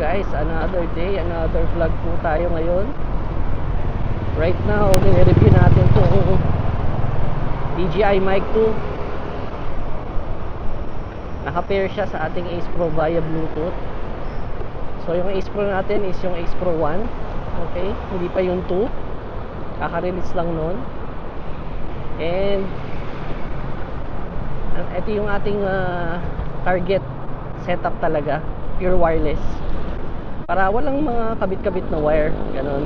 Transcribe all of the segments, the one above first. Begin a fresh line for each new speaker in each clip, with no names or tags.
guys, another day, another vlog po tayo ngayon. Right now, nire-review natin itong DJI Mic 2. Naka-pair siya sa ating Ace Pro via Bluetooth. So yung Ace Pro natin is yung Ace Pro 1. Okay, hindi pa yung 2. Kaka-release lang nun. And ito yung ating ah, target setup talaga, pure wireless. Para walang mga kabit-kabit na wire, ganun.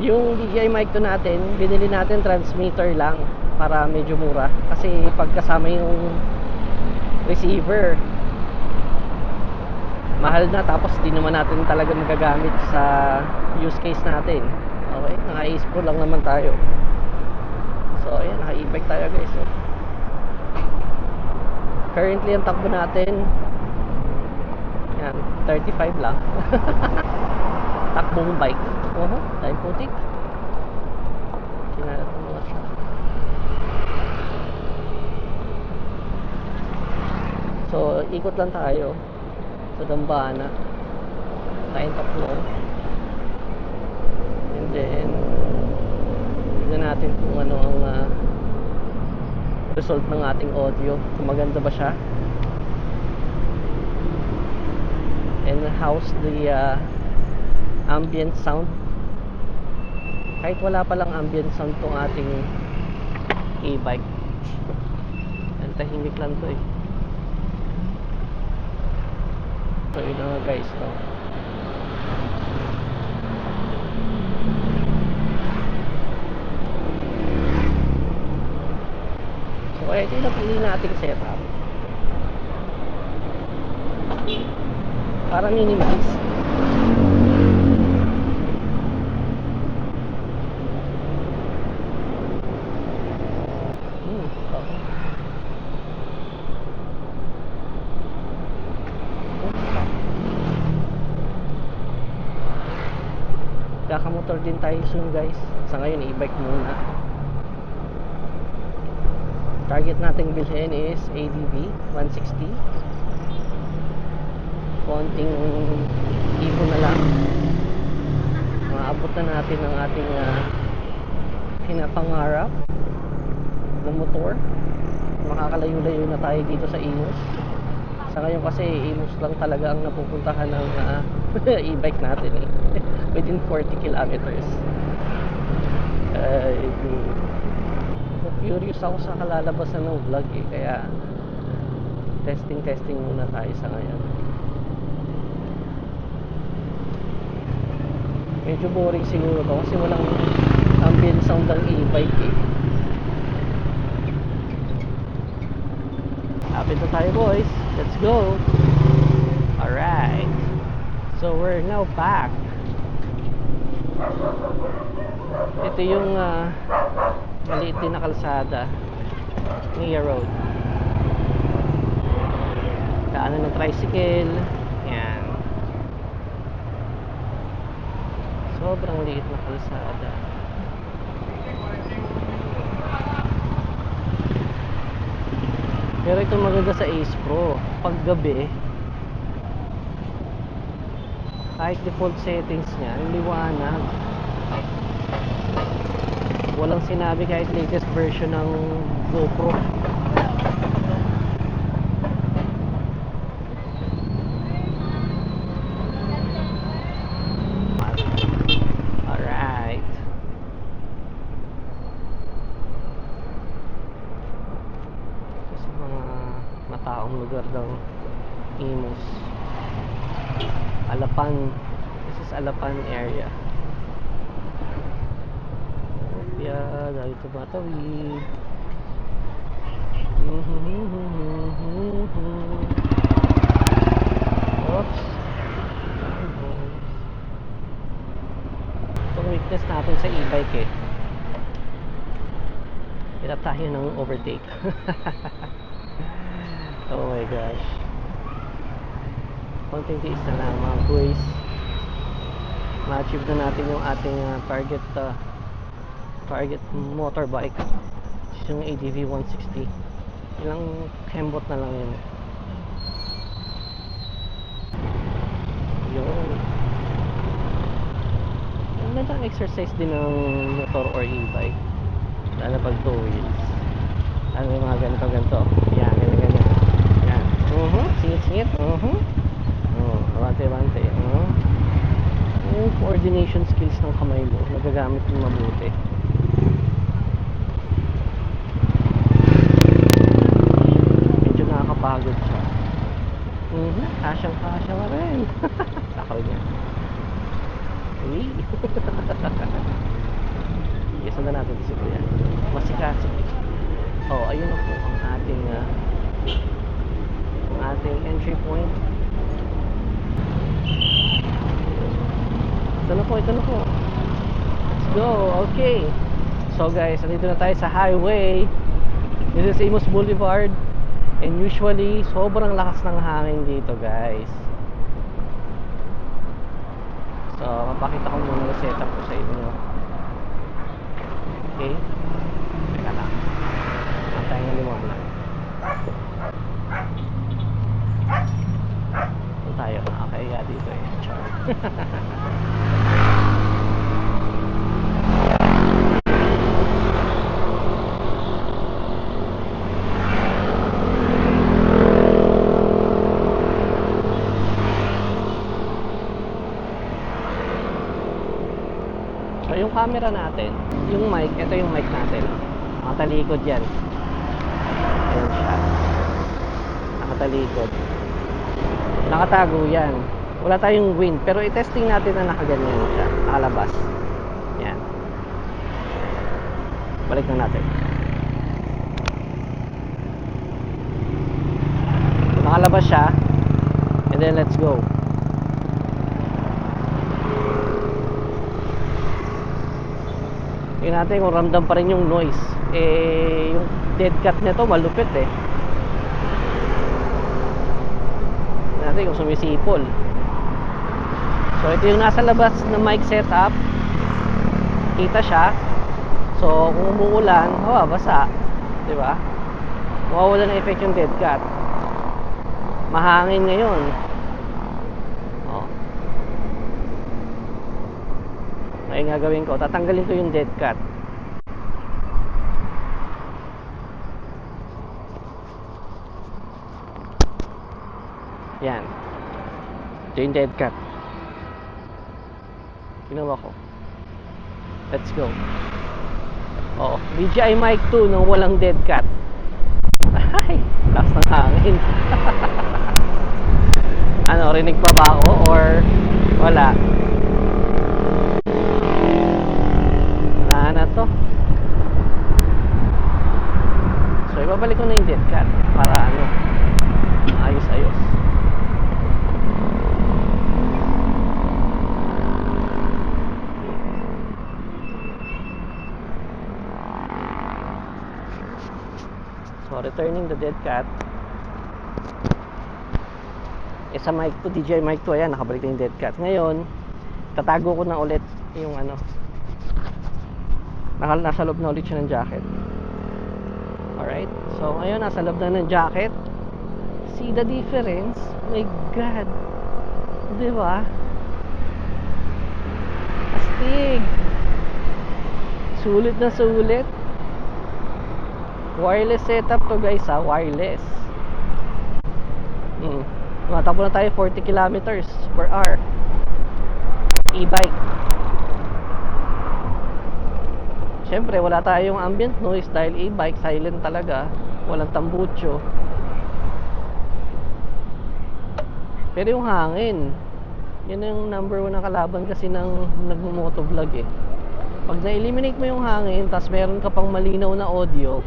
Yung DJI mic to natin, binili natin transmitter lang para medyo mura. Kasi pagkasama yung receiver, mahal na tapos di naman natin talaga magagamit sa use case natin. Okay, naka-Ace Pro lang naman tayo. So, ayan, naka-e-bike tayo guys. Oh. Currently, ang takbo natin, yan, 35 lang. Takbong bike. Oho, dahil putik. Kinalat mo nga siya. So, ikot lang tayo sa Dambana. Tayong tatlo. And then, tignan natin kung ano ang ah, result ng ating audio. Kung maganda ba siya. And how's the uh, ambient sound? Kahit wala palang ambient sound tong ating e-bike. Ang tahimik lang to eh. So yun nga guys, no? So ito yung napili nating setup. Para minimalist. Hmm, okay. Kakamotor din tayo soon guys. Sa ngayon e-bike muna. Target nating bilhin is ADV 160. Konting ibo na lang. Maabot na natin ang ating uh, pinapangarap na motor. Makakalayo-layo na tayo dito sa Imus. Sa ngayon kasi Imus lang talaga ang napupuntahan ng ah, e-bike natin eh. Within 40 kilometers. Uh, curious ako sa kalalabasan ng vlog eh. Kaya testing testing muna tayo sa ngayon. Medyo boring siguro to kasi walang ambient sound ng e-bike eh. Lapit na tayo boys. Let's go. Alright. So we're now back. Ito yung ah, maliit din na kalsada. Nia Road. Daanan ng tricycle. Yan. Sobrang liit na kalsada. Pero ito maganda sa Ace Pro. Pag gabi, kahit default settings niya, liwanag. Walang sinabi kahit latest version ng GoPro. Alright. Sa mga mataong lugar ng Imus. Alapan. This is Alapan area. Opya, dahil tumatawid. Oops. Itong weakness natin sa e-bike eh. Hirap tayo ng overtake. oh my gosh. Konting tiis na lang mga boys. Ma-achieve na natin yung ating uh, target uh, target motorbike. Which is yung ADV 160 ilang hembot na lang yun. Yun. Magandang exercise din ng motor or e-bike. Lalo pag two wheels. Lalo yung mga ganito ganito yan ganyan ganyan yan. Uh-huh. Singit singit. Uh-huh. Oh, abante abante. Uh-huh. Yung coordination skills ng kamay mo, nagagamit mo mabuti. Medyo nakakapagod siya. Mhm, kasyang kasya ka rin. Sakaw niya. Uy. Sige, sundan natin si Kuya. Masikasik. Oh, ayun na po ang ating ang ating entry point. Ito na po, ito na po. Let's go. Okay. So guys, nandito na tayo sa highway. This is Imus Boulevard. And usually, sobrang lakas ng hangin dito guys. So, mapakita ko muna yung setup ko sa inyo. Okay? Teka lang. Ang tayo ng liwanag. Ito tayo. Nakakaya dito eh. Char. So yung camera natin, yung mic, ito yung mic natin. Nakatalikod yan. Ayan siya. Nakatalikod. Nakatago yan. Wala tayong wind, pero i-testing natin na nakaganyan siya. Nakalabas. Yan. Balik na natin. Nakalabas siya. And then let's go. Tingnan natin kung ramdam pa rin yung noise. Eh, yung dead cat nito malupit eh. Natin kung sumisipol. So, ito yung nasa labas ng mic setup. Kita siya. So, kung umuulan, mababasa. Di ba? Mawawala ng effect yung dead cat. Mahangin ngayon. Oh. Ngayon nga gawin ko, tatanggalin ko yung dead cat. Yan. Ito yung dead cat. Ginawa ko. Let's go. Oo. DJI Mic 2 nang walang dead cat. Ay, lakas ng hangin. ano, rinig pa ba ako or wala? Wala na to. So, ibabalik ko na yung dead cat para ano, ayos-ayos. So, returning the dead cat. Eh, sa mic to, DJI mic to, ayan, nakabalik na yung dead cat. Ngayon, tatago ko na ulit yung ano, nakal nasa loob na ulit siya ng jacket. Alright? So, ngayon, nasa loob na ng jacket. See the difference? My God! Di ba? Astig! Sulit na sulit. Wireless setup to guys ha, wireless. Mm. Tumatakbo na tayo 40 kilometers per hour. E-bike. Siyempre, wala tayong ambient noise dahil e-bike, silent talaga. Walang tambucho. Pero yung hangin, yun yung number one na kalaban kasi ng nagmumotovlog eh. Pag na-eliminate mo yung hangin, tas meron ka pang malinaw na audio,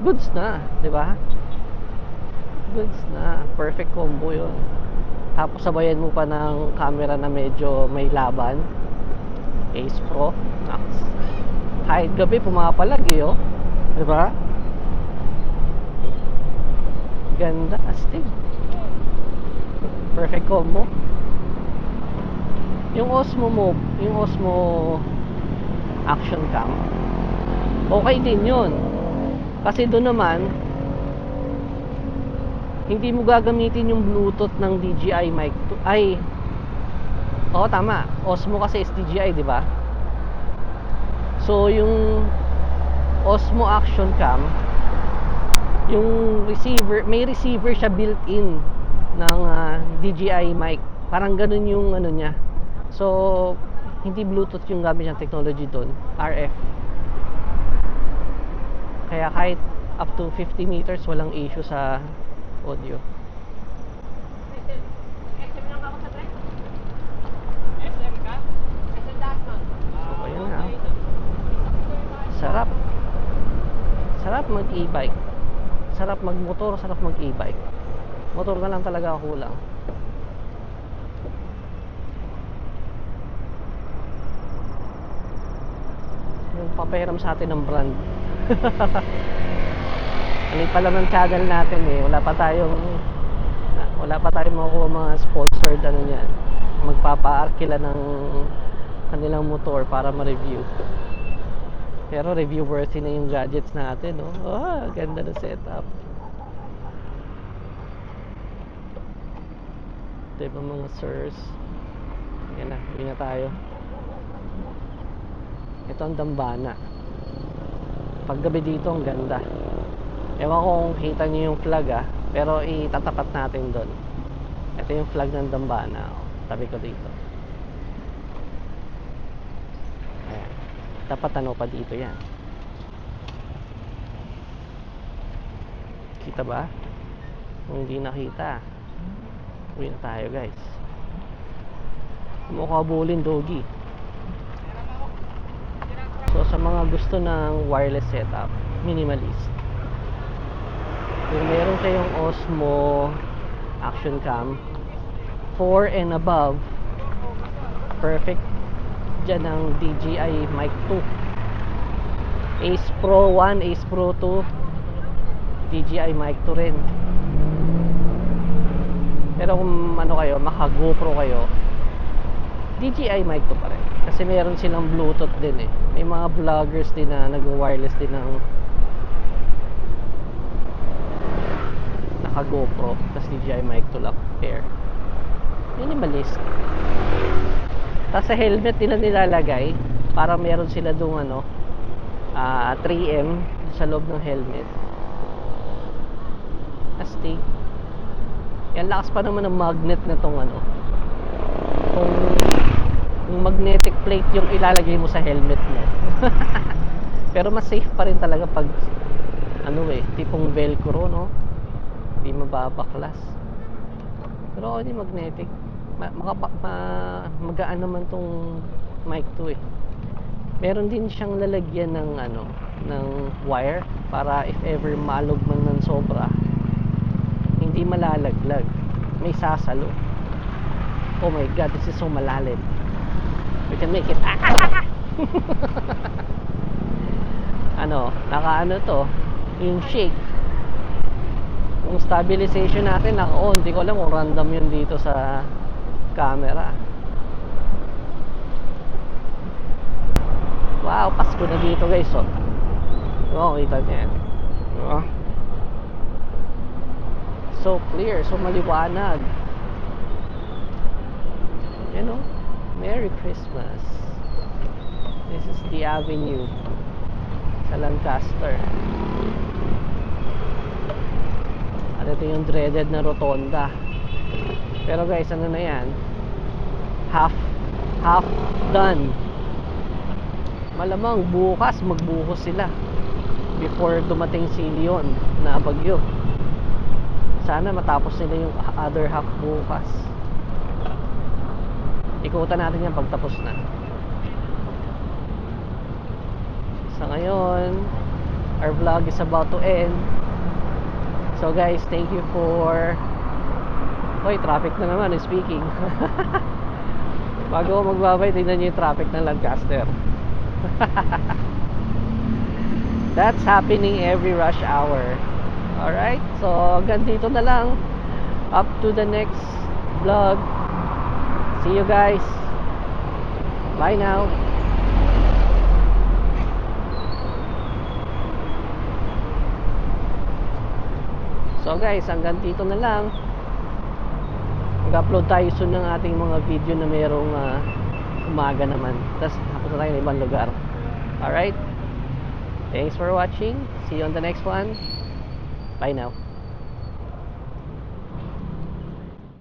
goods na, di ba? Goods na. Perfect combo yun. Tapos sabayan mo pa ng camera na medyo may laban. Ace Pro. Kahit gabi pumapalag eh, oh. Di ba? Ganda, astig. Perfect combo. Yung Osmo mo, yung Osmo Action Cam, okay din yun. Kasi doon naman, hindi mo gagamitin yung Bluetooth ng DJI mic to, ay Oo, tama. Osmo kasi is DJI, di ba? So, yung Osmo Action Cam, yung receiver, may receiver siya built-in ng ah, DJI mic. Parang ganun yung ano niya. So, hindi Bluetooth yung gamit niyang technology doon, RF. Kaya kahit up to 50 meters, walang issue sa audio. So, ayun nga. Sarap. Sarap mag e-bike. Sarap magmotor, sarap mag e-bike. Motor na lang talaga ako kulang. Yung papahiram sa atin ng brand. Ano pa lang ng channel natin eh. Wala pa tayong wala pa tayong makukuha mga sponsored ano niyan. Magpapa-arkila ng kanilang motor para ma-review. Pero review worthy na yung gadgets natin, no? Ah, ganda ng setup. Diba mga sirs? Yan na, uwi na tayo. Ito ang dambana. Paggabi dito, ang ganda. Ewan ko kung kita niyo yung flag ah, pero itatapat natin doon. Ito yung flag ng dambana. Oh, tabi ko dito. Ayan. Dapat ano pa dito yan. Kita ba? Kung hindi nakita, uwi na tayo guys. Mukha bulin doggy. So sa mga gusto ng wireless setup, minimalist. Kung meron kayong Osmo Action Cam 4 and above, perfect. Dyan ang DJI Mic 2 Ace Pro 1, Ace Pro 2 DJI Mic 2 rin. Pero kung ano kayo, maka GoPro kayo DJI Mic 2 pa rin. Kasi meron silang Bluetooth din eh. May mga vloggers din na nag-wireless din ng naka GoPro tapos DJI Mic 2 lang pair. Minimalist. Tapos sa helmet nila nilalagay para meron sila dong ano ah, 3M sa loob ng helmet. Astig yan lakas pa naman ng magnet na tong ano kung yung magnetic plate yung ilalagay mo sa helmet mo. Pero mas safe pa rin talaga pag ano eh tipong velcro no? Hindi mababaklas. Pero hindi magnetic. Ma, makapa, ma, magaan naman tong mic to eh. Meron din siyang lalagyan ng ano ng wire para if ever malog man ng sobra hindi malalaglag. May sasalo. Oh my god this is so malalim we can make it ano naka ano to? Yung shake. Yung stabilization natin naka on hindi ko alam kung random yun dito sa camera. Wow pasko na dito guys oh. Oh kita niyo yan. Oh. so clear so maliwanag. You know Merry Christmas. This is the avenue. Sa Lancaster. At ito yung dreaded na rotonda. Pero guys ano na yan? Half half done. Malamang bukas magbuhos sila. Before dumating si Leon na bagyo. Sana matapos nila yung other half bukas ikutan natin yan pagtapos na sa ngayon our vlog is about to end so guys thank you for Hoy, traffic na naman, speaking. Bago magbabay, tingnan nyo yung traffic ng Lancaster. That's happening every rush hour. Alright, so hanggang dito na lang. Up to the next vlog. See you guys. Bye now. So guys, hanggang dito na lang. mag-upload tayo soon ng ating mga video na mayroong ah, umaga naman. Tapos napunta tayo ng ibang lugar. Alright? Thanks for watching. See you on the next one. Bye now.